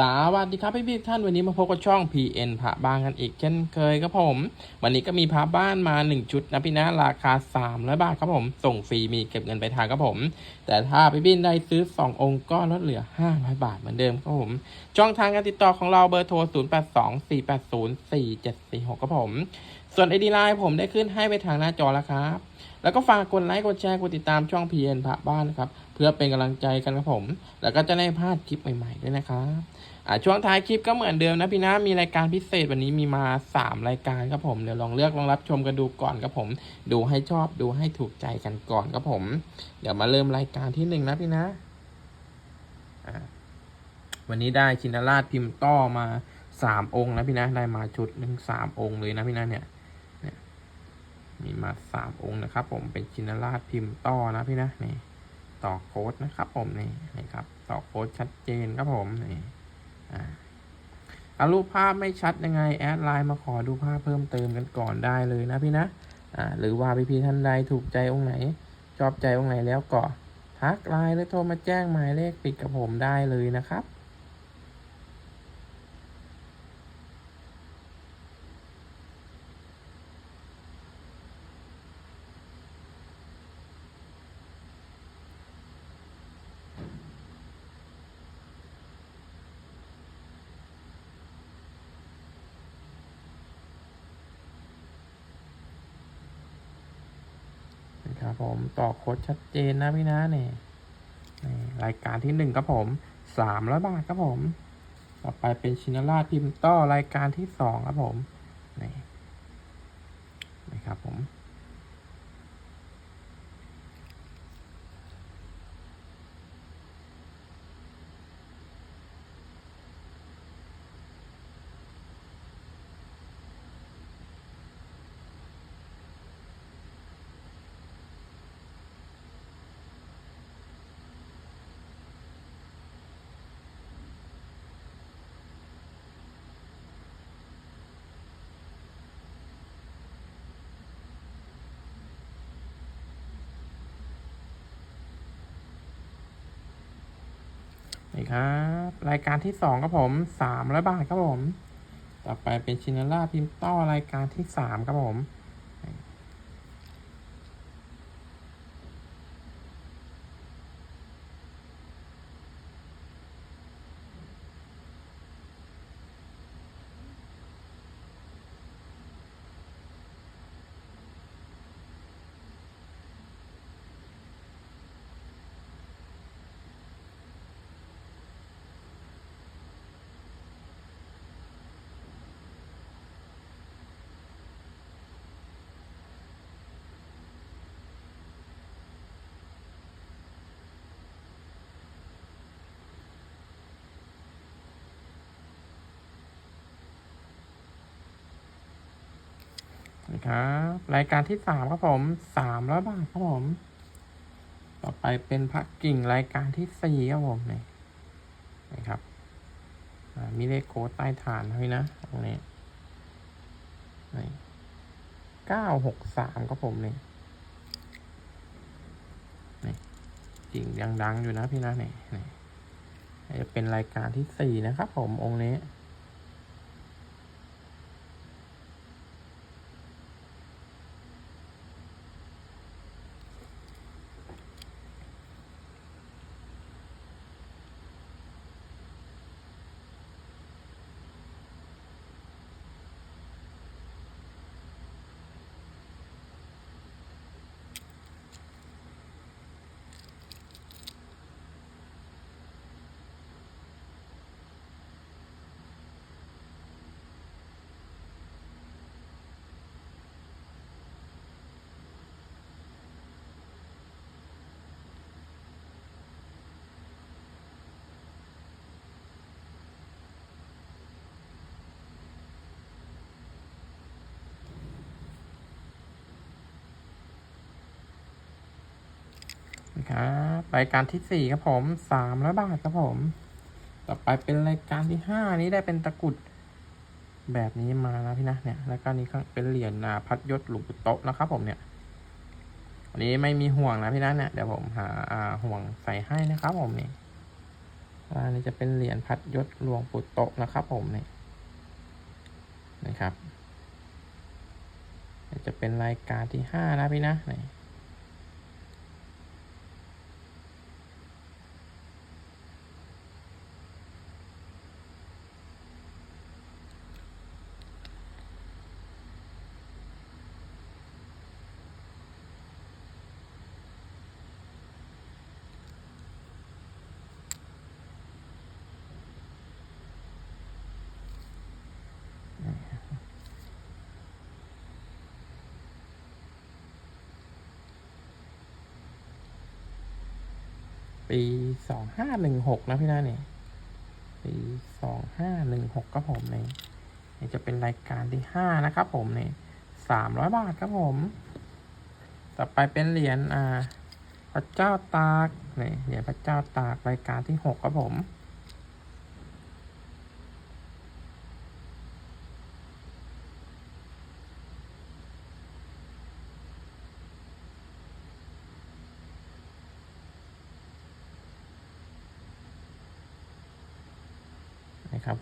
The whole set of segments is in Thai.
สวัสดีครับพี่พี่ท่านวันนี้มาพบกับช่อง PN พระบ้านกันอีกเช่นเคยครับผม วันนี้ก็มีพระบ้านมา 1 ชุดนะพี่นะราคา300บาทครับผม ส่งฟรีมีเก็บเงินไปทางครับผม แต่ถ้าพี่พี่ได้ซื้อ 2 องค์ก็ลดเหลือ 500 บาทเหมือนเดิมครับผมช่องทางการติดต่อของเราเบอร์โทร 0824804746ครับผม ส่วน ID Line ผมได้ขึ้นให้ไปทางหน้าจอแล้วครับแล้วก็ฝากกดไลค์กดแชร์กดติดตามช่อง PN พระบ้านนะครับ เพื่อเป็นกำลังใจกันครับผม แล้วก็จะได้พลาดคลิปใหม่ๆด้วยนะครับ อ่าช่วงท้ายคลิปก็เหมือนเดิมนะพี่นะมีรายการพิเศษวันนี้มีมา 3 รายการครับผมเดี๋ยวลองเลือกลองรับชมกันดูก่อนครับผม ดูให้ชอบดูให้ถูกใจกันก่อนครับผม เดี๋ยวมาเริ่มรายการที่หนึ่งนะพี่นะอ่าวันนี้ได้ชินราชพิมพ์ต้อมาสามองค์นะพี่นะได้มาชุดหนึ่งสามองค์เลยนะพี่นะเนี่ย มีมาสามองค์นะครับ ผมเป็นชินราชพิมพ์ต้อนะพี่นะนี่ต่อโค้ดนะครับ ผมนี่นี่ครับ ต่อโค้ดชัดเจนครับผมนี่ อารูปภาพไม่ชัดยังไงแอดไลน์มาขอดูภาพเพิ่มเติมกันก่อนได้เลยนะพี่นะอ่าหรือว่าพี่พี่ท่านใดถูกใจองค์ไหน ชอบใจองค์ไหนแล้วก็ทักไลน์หรือโทรมาแจ้งหมายเลขปิดกับผมได้เลยนะครับ ต่อโค้ดชัดเจนนะพี่นะเนี่ยรายการที่หนึ่งครับผมสามร้อยบาทครับผม ต่อไปเป็นชินราชพิมพ์ต้อรายการที่สองครับผมนี่ นี่ครับ รายการที่สองครับผมสามร้อยบาทครับผม ต่อไปเป็นชินาลาพิมพ์ต้อรายการที่สามครับผม ครับ รายการที่สามครับผมสามร้อยบาทครับผม ต่อไปเป็นพักกิ่งรายการที่สี่ครับผมนี่นี่ครับมีเลขโค้ดใต้ฐานให้นะตรงนี้เก้าหกสามครับผมนี่นี่กิ่งยังดังอยู่นะพี่นะนี่นี่จะเป็นรายการที่สี่นะครับผมองค์นี้ ครับรายการที่สี่ครับผมสามร้อยบาทครับผม ต่อไปเป็นรายการที่ห้านี้ได้เป็นตะกรุดแบบนี้มานะพี่นะเนี่ย แล้วก็นี้ก็เป็นเหรียญนาพัดยศหลวงปู่โต๊ะนะครับ ผมเนี่ยวันนี้ไม่มีห่วงนะพี่นะเนี่ยเดี๋ยวผมหาอ่าห่วงใส่ให้นะครับ ผมนี่ว่านี่จะเป็นเหรียญพัดยศหลวงปู่โตะนะครับ ผมนี่นะครับจะเป็นรายการที่ห้านะพี่นะนี่ ปีสองห้าหนึ่งหกนะพี่น้าเนี่ยปีสองห้าหนึ่งหกครับผมเนี่นี่จะเป็นรายการที่ห้านะครับผมเนี่ยสามร้อยบาทครับผม ต่อไปเป็นเหรียญอ่า พระเจ้าตากเนี่ยเหรียญพระเจ้าตากรายการที่หกครับผม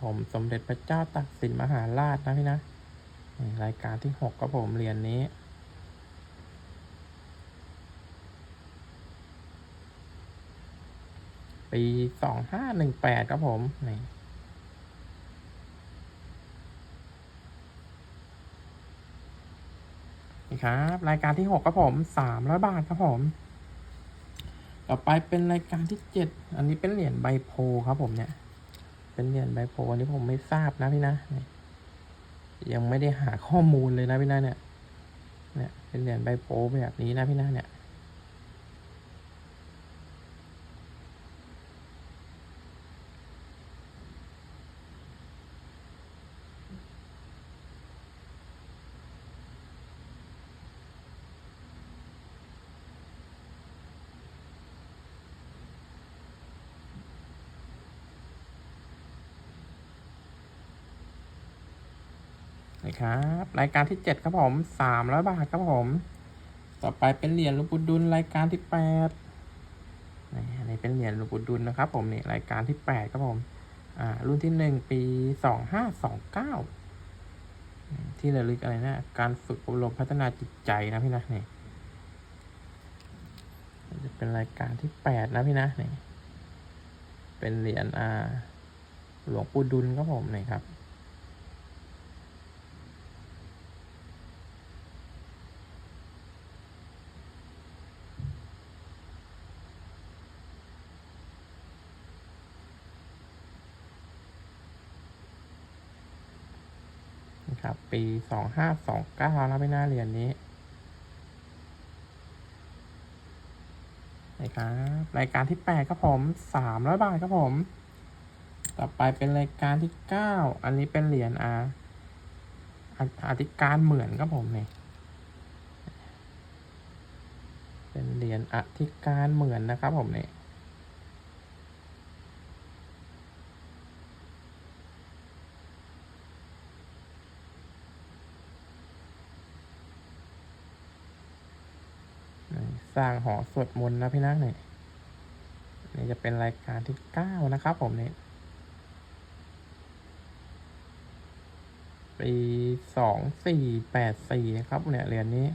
ผมสมเด็จพระเจ้าตากสินมหาราชนะพี่นะรายการที่หกครับผมเหรียญนนี้ ปีสองห้าหนึ่งแปดครับผมนี่ครับ รายการที่หกครับผมสามร้อยบาทครับผมต่อไปเป็นรายการที่เจ็ดอันนี้เป็นเหรียญใบโพครับผมเนี่ย เป็นเหรียญใบโพลอันนี้ผมไม่ทราบนะพี่นะ ยังไม่ได้หาข้อมูลเลยนะพี่นะเนี่ย เนี่ย เป็นเหรียญใบโพแบบนี้นะพี่นะเนี่ย ครับ รายการที่เจ็ดครับผมสามร้อยบาทครับผม ต่อไปเป็นเหรียญหลวงปู่ดุลรายการที่แปดนี่อันนี้เป็นเหรียญหลวงปู่ดุลนะครับ ผมนี่รายการที่แปดครับผม อ่า รุ่นที่หนึ่งปีสองห้าสองเก้าที่ระลึกอะไรนะ การฝึกอบรมพัฒนาจิตใจนะพี่นะนี่จะเป็นรายการที่แปดนะพี่นะนี่เป็นเหรียญอ่าหลวงปู่ดุลครับผมนี่ครับ ปีสองห้าสองเก้าแล้วไม่น่าเรียนนี้นะครับรายการที่แปดครับผมสามร้อยบาทครับผม ต่อไปเป็นรายการที่เก้าอันนี้เป็นเหรียญอาอธิการเหมือนครับผมนี่เป็นเหรียญอธิการเหมือนนะครับผมนี่นี่ สร้างหอสวดมนต์นะพี่นะนี่ยนี่จะเป็นรายการที่เก้านะครับผมเนี่ยปีสองสี่แปดสี่นะครับ เนี่ยเหรียญนี้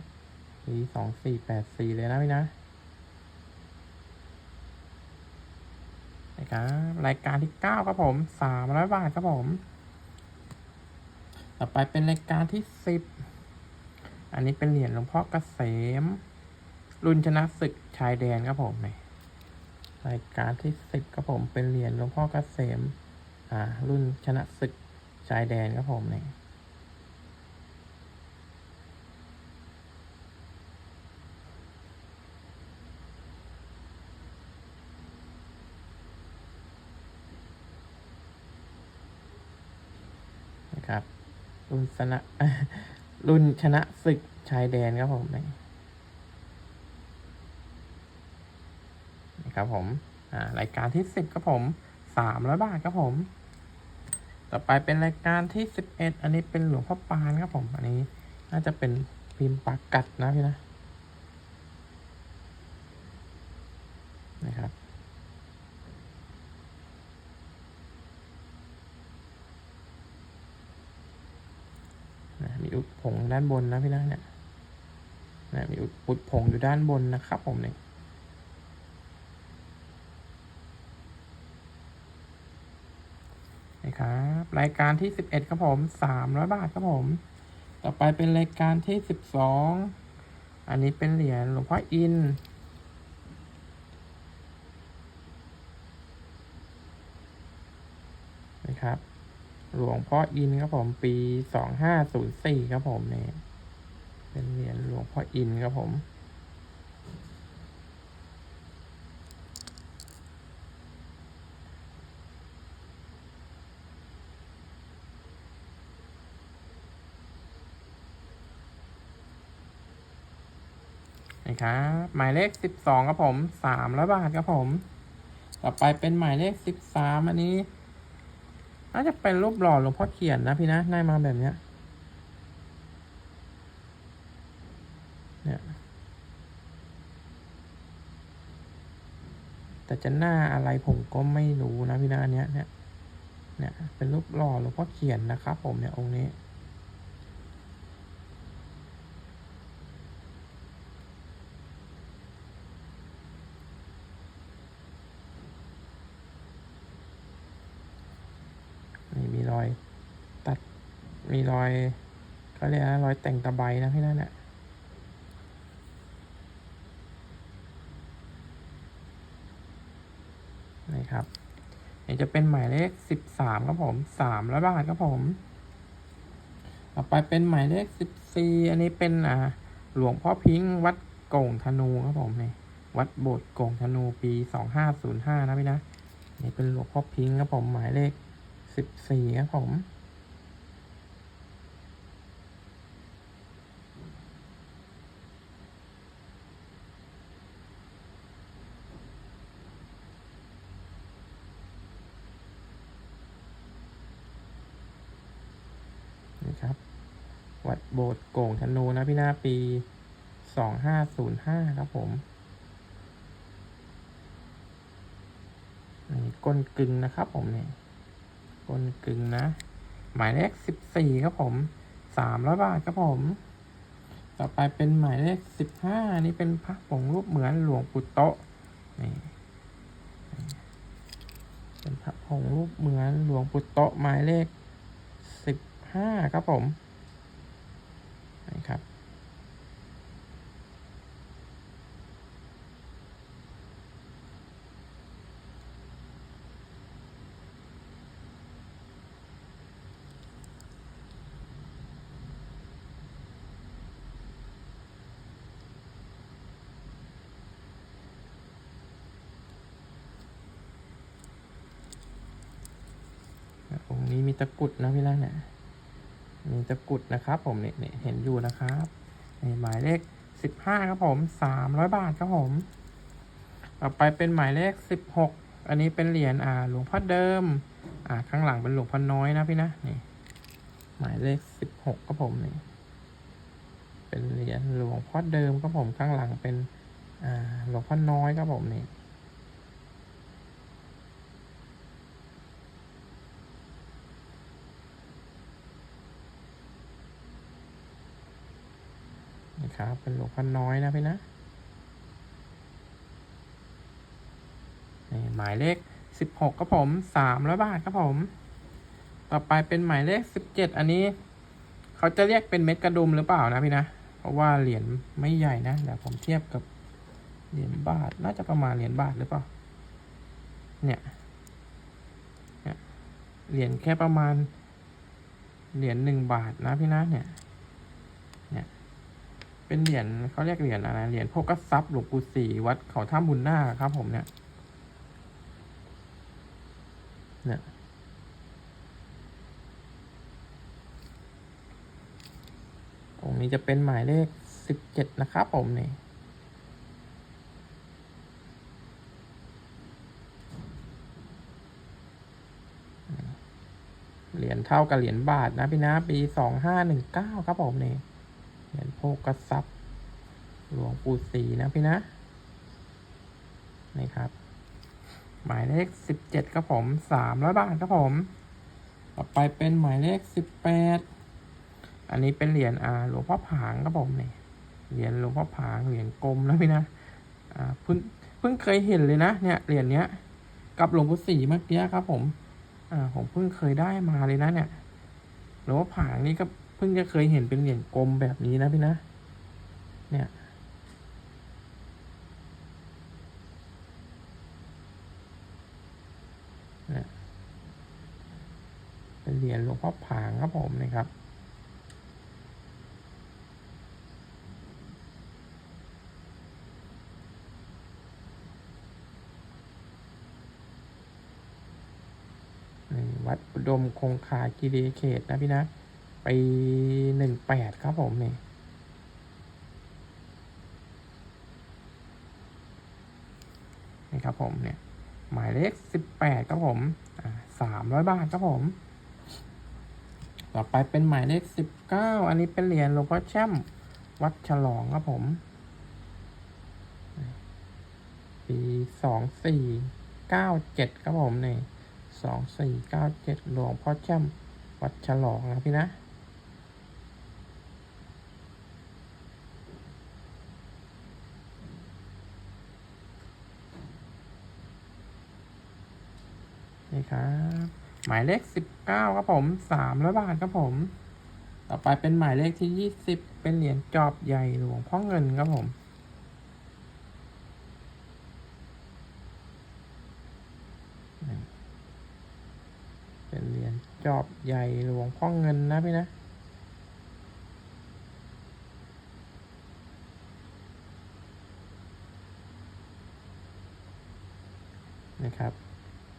ปีสองสี่แปดสี่เลยนะพี่นะนะครับรายการที่เก้าครับผมสามร้อยบาทครับผม ต่อไปเป็นรายการที่สิบอันนี้เป็นเหรียญหลวงพ่อเกษม รุ่นชนะศึกชายแดนครับผมนี่รายการที่สิบครับผมเป็นเหรียญหลวงพ่อเกษมอ่า รุ่นชนะศึกชายแดนครับผมนี่นะครับ รุ่นชนะรุ่นชนะศึกชายแดนครับผมนี่ ครับผมรายการที่สิบครับผมสามร้อยบาทครับผม ต่อไปเป็นรายการที่สิบเอ็ดอันนี้เป็นหลวงพ่อปานครับผม อันนี้น่าจะเป็นพิมพ์ปากกัดนะพี่นะนะครับมีอุดผงด้านบนนะพี่นะเนี่ยนะมีอุดผงอยู่ด้านบนนะครับผมเนี่ย รับรายการที่สิบเอ็ดครับผมสามร้อยบาทครับผม ต่อไปเป็นรายการที่สิบสองอันนี้เป็นเหรียญหลวงพ่ออินนะครับ หลวงพ่ออินครับผมปีสองห้าศูนย์สี่ครับผมเนี่ยเป็นเหรียญหลวงพ่ออินครับผม ครับ หมายเลขสิบสองครับผมสามร้อยบาทครับผม ต่อไปเป็นหมายเลขสิบสามอันนี้น่าจะเป็นรูปหล่อหลวงพ่อเขียนนะพี่นะได้มาแบบเนี้ยเนี่ยแต่จะหน้าอะไรผมก็ไม่รู้นะพี่นะอันเนี้ยเนี่ยเนี่ยเป็นรูปหล่อหลวงพ่อเขียนนะครับผมเนี่ยองค์นี้มีรอย ตัด มีรอยเขาเรียกอะไรรอยแต่งตะไบนะพี่นั่นแหละนี่ครับนี่จะเป็นหมายเลขสิบสามครับผมสามร้อยบาทครับผม ต่อไปเป็นหมายเลขสิบสี่อันนี้เป็นอ่าหลวงพ่อพิงค์วัดโก่งธนูครับผมนี่วัดโบสถ์โก่งธนูปีสองห้าศูนย์ห้านะพี่นะนี่เป็นหลวงพ่อพิงค์ครับผมหมายเลขสิบสี่ครับผม นี่ครับ วัด โบสถ์โก่งธนูนะพี่หน้าปีสองห้าศูนย์ห้าครับผมนี่ก้นกึ่งนะครับผมเนี่ยก้นกึ่งนะ หมายเลขสิบสี่ครับผมสามร้อยบาทครับผม ต่อไปเป็นหมายเลขสิบห้านี่เป็นพระผงรูปเหมือนหลวงปู่โตะนี่เป็นพระผงรูปเหมือนหลวงปู่โตะหมายเลขสิบห้าครับผม นี่ครับองค์นี้มีตะกุดนะพี่ล่ะเนี่ย มีตะกุดนะครับ ผมนี่เนี่เห็นอยู่นะครับนี่หมายเลขสิบห้าครับผมสามร้อยบาทครับผม ต่อไปเป็นหมายเลขสิบหกอันนี้เป็นเหรียญอ่าหลวงพ่อเดิม อ่าข้างหลังเป็นหลวงพ่อน้อยนะพี่นะนี่ หมายเลขสิบหกครับผมนี่เป็นเหรียญหลวงพ่อเดิมครับผมข้างหลังเป็นอ่าหลวงพ่อน้อยครับผมนี่ ครับเป็นหลวงพ่อน้อยนะพี่นะนี่หมายเลขสิบหกครับผมสามร้อยบาทครับผม ต่อไปเป็นหมายเลขสิบเจ็ดอันนี้ เขาจะเรียกเป็นเม็ดกระดุมหรือเปล่านะพี่นะ เพราะว่าเหรียญไม่ใหญ่นะเดี๋ยวผมเทียบกับเหรียญบาทน่าจะประมาณเหรียญบาทหรือเปล่า เนี่ยเหรียญแค่ประมาณเหรียญหนึ่งบาทนะพี่นะเนี่ย เป็นเหรียญเขาเรียกเหรียญอะไรเหรียญโภกทรัพย์หลวงปู่ศรีวัดเขาท่าบุญนาคครับ ผมเนี่ยเนี่ยองนี้จะเป็นหมายเลขสิบเจ็ดนะครับผมนี่เหรียญเท่ากับเหรียญบาทนะพี่นะ ปีสองห้าหนึ่งเก้าครับผมนี่ เหรียญโภกทรัพย์หลวงปู่ศรีนะพี่นะ นี่ครับ หมายเลขสิบเจ็ดครับผมสามร้อยบาทครับผม ต่อไปเป็นหมายเลขสิบแปดอันนี้เป็นเหรียญอ่าหลวงพ่อผางครับผมเนี่ยเหรียญหลวงพ่อผางเหรียญกลมนะพี่นะอ่าเพิ่งเพิ่งเคยเห็นเลยนะเนี่ยเหรียญเนี้ย กับหลวงปู่ศรีเมื่อกี้ครับผมอ่าผมเพิ่งเคยได้มาเลยนะเนี่ยหลวงพ่อผางนี่ก็ เพิ่งจะเคยเห็นเป็นเหรียญกลมแบบนี้นะพี่นะ เนี่ย เป็นเหรียญหลวงพ่อผางครับผมนะครับนี่วัดอุดมคงคากิรีเขตนะพี่นะ ปีหนึ่งแปดครับผมนี่นี่ครับผมเนี่ยหมายเลขสิบแปดครับผมสามร้อยบาทครับผม ต่อไปเป็นหมายเลขสิบเก้าอันนี้เป็นเหรียญหลวงพ่อแช่มวัดฉลองครับผมปีสองสี่เก้าเจ็ดครับผมนี่สองสี่เก้าเจ็ดหลวงพ่อแช่มวัดฉลองนะพี่นะ ครับ หมายเลขสิบเก้าครับผมสามร้อยบาทครับผม ต่อไปเป็นหมายเลขที่ยี่สิบเป็นเหรียญจอบใหญ่หลวงพ่อเงินครับผมเป็นเหรียญจอบใหญ่หลวงพ่อเงินนะพี่นะนะครับ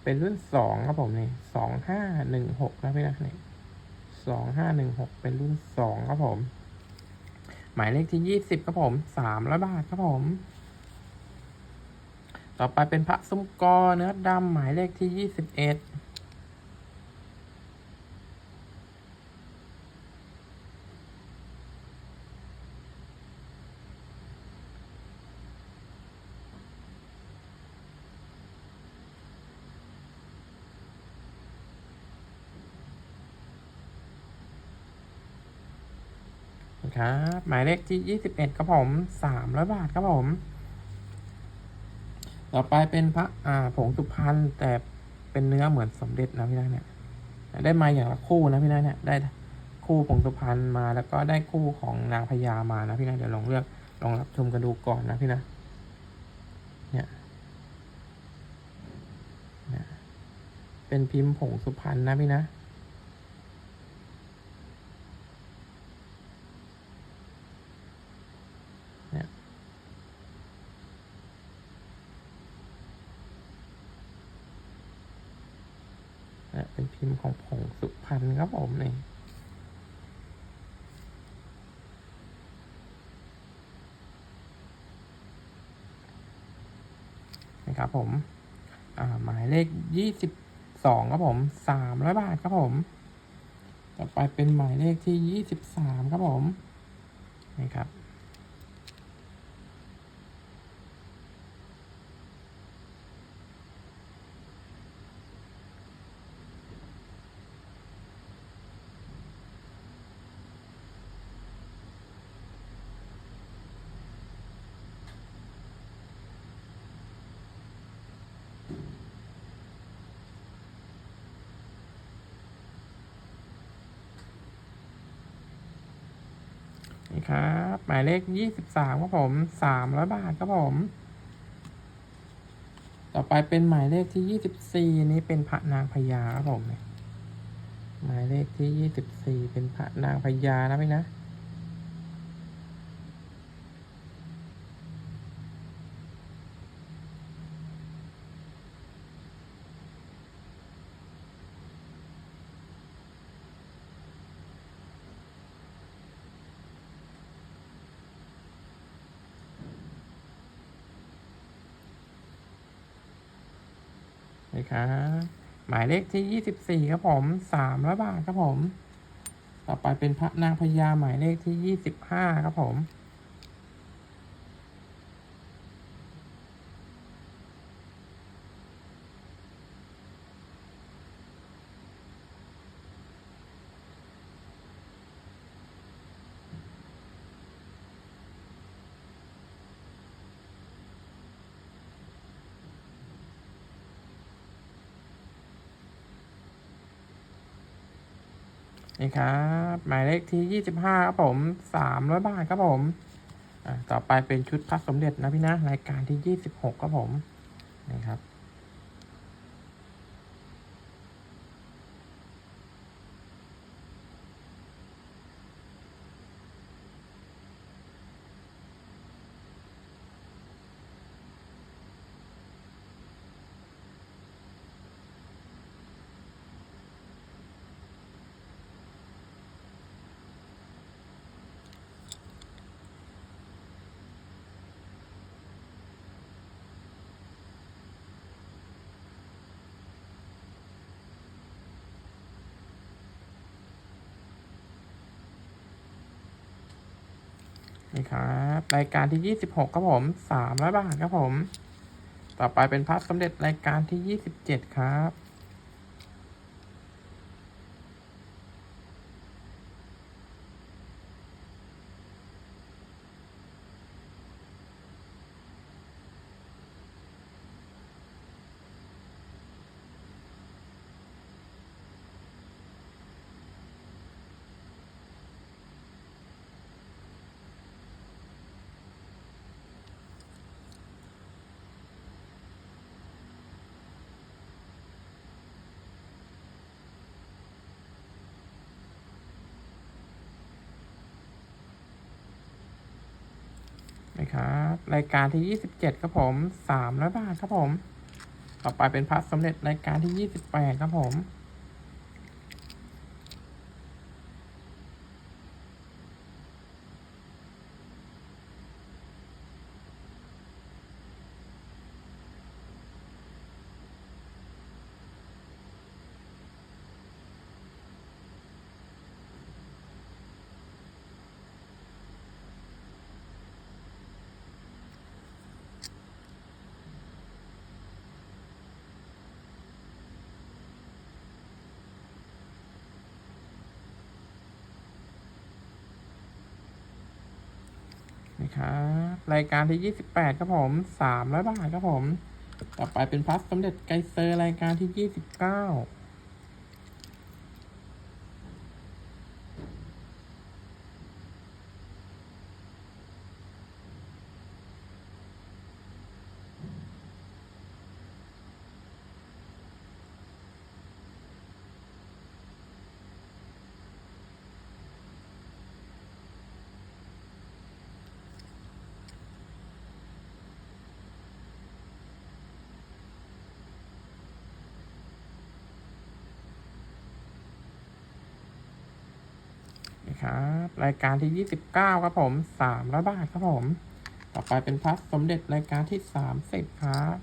เป็นรุ่นสองครับผมนี่สองห้าหนึ่งหกนะพี่นะนี่สองห้าหนึ่งหกเป็นรุ่นสองครับผม หมายเลขที่ยี่สิบครับผมสามร้อยบาทครับผม ต่อไปเป็นพระซุ้มกอเนื้อดำหมายเลขที่ยี่สิบเอ็ด ครับ หมายเลขที่ยี่สิบเอ็ดครับผมสามร้อยบาทครับผม ต่อไปเป็นพระอ่าผงสุพรรณแต่เป็นเนื้อเหมือนสมเด็จนะพี่นะเนี่ย ได้มาอย่างละคู่นะพี่นะเนี่ย ได้คู่ผงสุพรรณมาแล้วก็ได้คู่ของนางพญามานะพี่นะเดี๋ยวลองเลือกลองรับชมกันดูก่อนนะพี่นะเนี่ยเป็นพิมพ์ผงสุพรรณนะพี่นะ เนี่ยเนี่ยเป็น พิมพ์ของผงสุพรรณครับผมนี่นะครับผมหมายเลขยี่สิบสองครับผมสามร้อยบาทครับผม ต่อไปเป็นหมายเลขที่ยี่สิบสามครับผม นี่ครับ นี่ครับ หมายเลขยี่สิบสามครับผมสามร้อยบาทครับผม ต่อไปเป็นหมายเลขที่ยี่สิบสี่นี้เป็นพระนางพญาครับผมหมายเลขที่ยี่สิบสี่เป็นพระนางพญานะพี่นะ นี่ครับหมายเลขที่ยี่สิบสี่ครับผมสามร้อยบาทครับผม ต่อไปเป็นพระนางพญาหมายเลขที่ยี่สิบห้าครับผม นี่ครับหมายเลขที่ยี่สิบห้าครับผมสามร้อยบาทครับผมต่อไปเป็นชุดพระสมเด็จนะพี่นะรายการที่ยี่สิบหกครับผมนี่ครับ นี่ค รายการที่ยี่สิบหกครับผมสามร้อบาทครับผม ต่อไปเป็นพระสำเด็จรายการที่ยี่สิบเจ็ดครับ นะค รายการที่ยี่สิบเจ็ดครับผมสามร้อยบาทครับผม ต่อไปเป็นพระสมเด็จรายการที่ยี่สิบแปดครับผมะครับรายการที่ 28 ครับผม300บาทครับผม ต่อไปเป็นพัสสมเด็จไกเซอร์รายการที่ 29 ครับ รายการที่ยี่สิบเก้าครับผมสามร้อยบาทครับผม ต่อไปเป็นพระสมเด็จรายการที่สามสิบครับ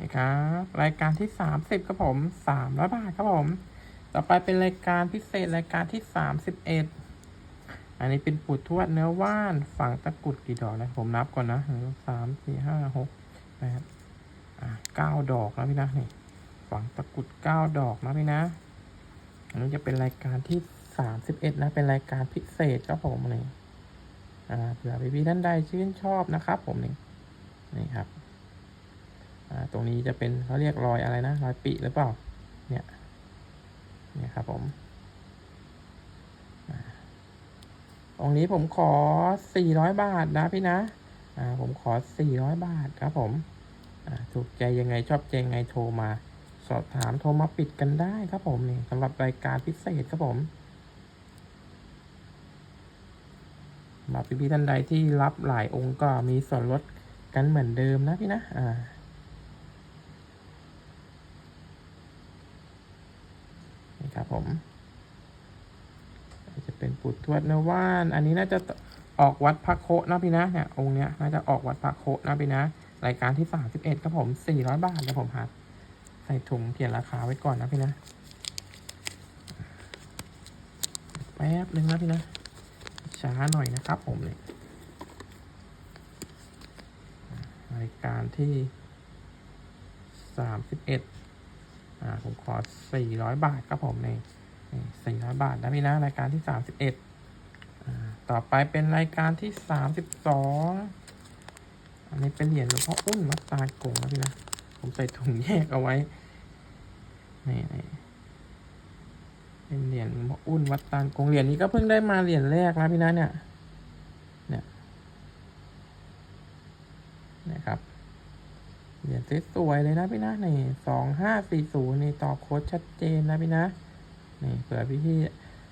นะครับรายการที่สามสิบครับผมสามร้อยบาทครับผม ต่อไปเป็นรายการพิเศษรายการที่สามสิบเอ็ดอันนี้เป็นปูทวดเนื้อว่านฝังตะกุดกี่ดอกนะผมนับก่อนนะหนึ่งสามสี่ห้าหกแปดอ่าเก้าดอกแล้วพี่นะนี่ฝังตะกุดเก้าดอกนะพี่นะอันนี้จะเป็นรายการที่สามสิบเอ็ดนะเป็นรายการพิเศษครับผมนี่อ่าเผื่อพี่ๆท่านใดชื่นชอบนะครับผมนี่นี่ครับ ตรงนี้จะเป็นเขาเรียกรอยอะไรนะรอยปิหรือเปล่า เนี่ย เนี่ยครับผมตรงนี้ผมขอ 400 บาทนะพี่นะ อ่า ผมขอ 400 บาทครับผม อ่า ถูกใจยังไงชอบใจยังไงโทรมา สอบถามโทรมาปิดกันได้ครับผมนี่สำหรับรายการพิเศษครับผมสำหรับพี่ๆท่านใดที่รับหลายองค์ก็มีส่วนลดกันเหมือนเดิมนะพี่นะ อ่า นี่ครับผมจะเปู่ทวดเนว่าน อันนี้น่าจะออกวัดพระโคะนะพี่นะเนี่ยองค์เนี้ยน่าจะออกวัดพระโคะนะพี่นะรายการที่สามสิบเอ็ดครับผมสี่ร้อยบาทเดี๋ยวผมหาใส่ถุงเขียนราคาไว้ก่อนนะพี่นะแป๊บหนึ่งนะพี่นะช้าหน่อยนะครับผมเนี่ยรายการที่สามสิบเอ็ด อ่าผมขอสี่ร้อยบาทครับผมนี่สี่ร้อยบาทนะพี่นะรายการที่สามสิบเอ็ดต่อไปเป็นรายการที่สามสิบสองอันนี้เป็นเหรียญหลวงพ่ออุ้นวัดตาลกงนะพี่นะ ผมใส่ถุงแยกเอาไว้ นี่นี่เป็นเหรียญหลวงพ่ออุ้นวัดตาลกงเหรียญนี้ก็เพิ่งได้มาเหรียญแรกนะพี่นะเนี่ยนะครับ เหรียญสวยเลยนะพี่นะนี่สองห้าสี่ศูนย์นี่ต่อโค้ดชัดเจนนะพี่นะ นี่เผื่อพี่พี่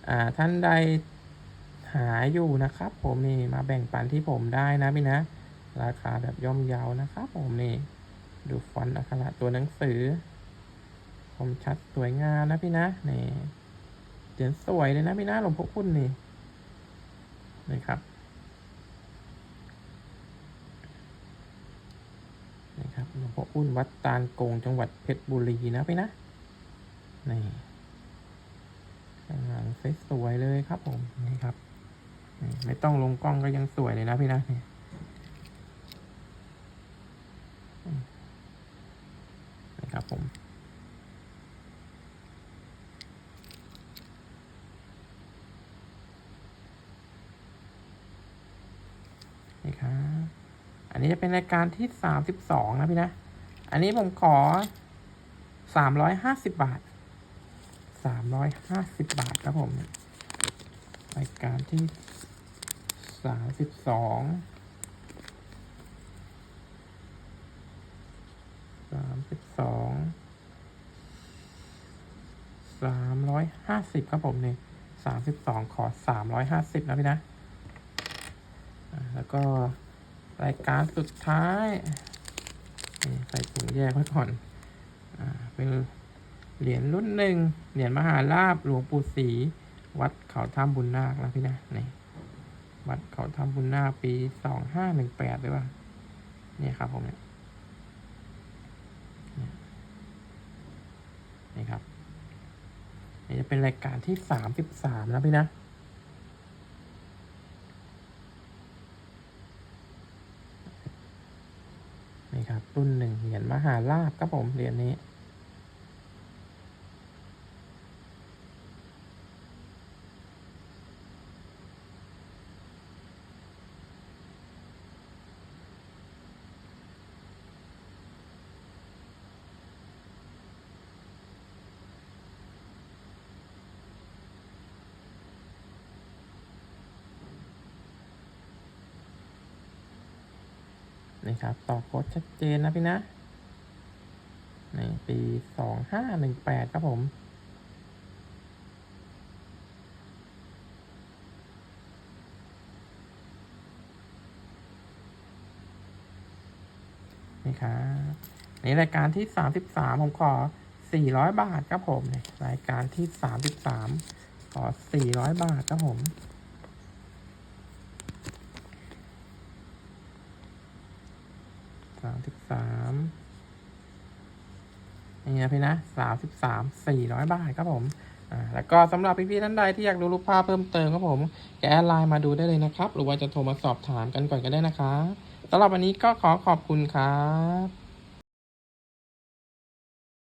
อ่าท่านใดหาอยู่นะครับ ผมนี่มาแบ่งปันที่ผมได้นะพี่นะ ราคาแบบย่อมเยาวนะครับ ผมนี่ ดูฟอนต์อักขระตัวหนังสือคมชัดสวยงามนะพี่นะนี่เขียนสวยเลยนะพี่นะหลวงพ่อคุณนี่นี่ครับ ครับหลวงพ่ออุ่นวัดตาลโกงจังหวัดเพชรบุรีนะพี่นะนี่ข้างหลังสวยๆเลยครับผมนี่ครับไม่ต้องลงกล้องก็ยังสวยเลยนะพี่นะนี่นะครับผมนี่ครับ อันนี้จะเป็นรายการที่สามสิบสองนะพี่นะ อันนี้ผมขอสามร้อยห้าสิบบาทสามร้อยห้าสิบบาทครับผม รายการที่สามสิบสองสามสิบสองสามร้อยห้าสิบครับผมนี่สามสิบสองขอสามร้อยห้าสิบนะพี่นะ แล้วก็ รายการสุดท้าย ใส่ถุงแยกไว้ก่อนอเป็นเหรียญรุ่นหนึ่งเหรียญมหาลาบหลวงปู่ศรีวัดเขาถ้ำบุญนาคนะพี่นะนี่วัดเขาถ้ำบุญนาคปีสองห้าหนึ่งแปดหรือว่านี่ครับผมเนี่ยนี่ครับนี่จะเป็นรายการที่สามสิบสามนะพี่นะ นี่ค รุ่นหนึ่งเหรียญมหาลาบครับผมเหรียญนี้ นี่ครับต่อโค้ดชัดเจนนะพี่นะ ในปีสองห้าหนึ่งแปดครับผมนี่ครับในรายการที่สามสิบสามผมขอสี่ร้อยบาทครับผมนี่รายการที่สามสิบสามขอสี่ร้อยบาทครับผม สามสิบสาม นี่นะพี่นะสามสิบสามสี่ร้อยบาทครับผมอ่าแล้วก็สำหรับพี่ๆท่านใดที่อยากดูรูปภาพเพิ่มเติมครับผมแกแอดไลน์มาดูได้เลยนะครับ หรือว่าจะโทรมาสอบถามกันก่อนก็ได้นะครับสำหรับวันนี้ก็ขอขอบคุณครับ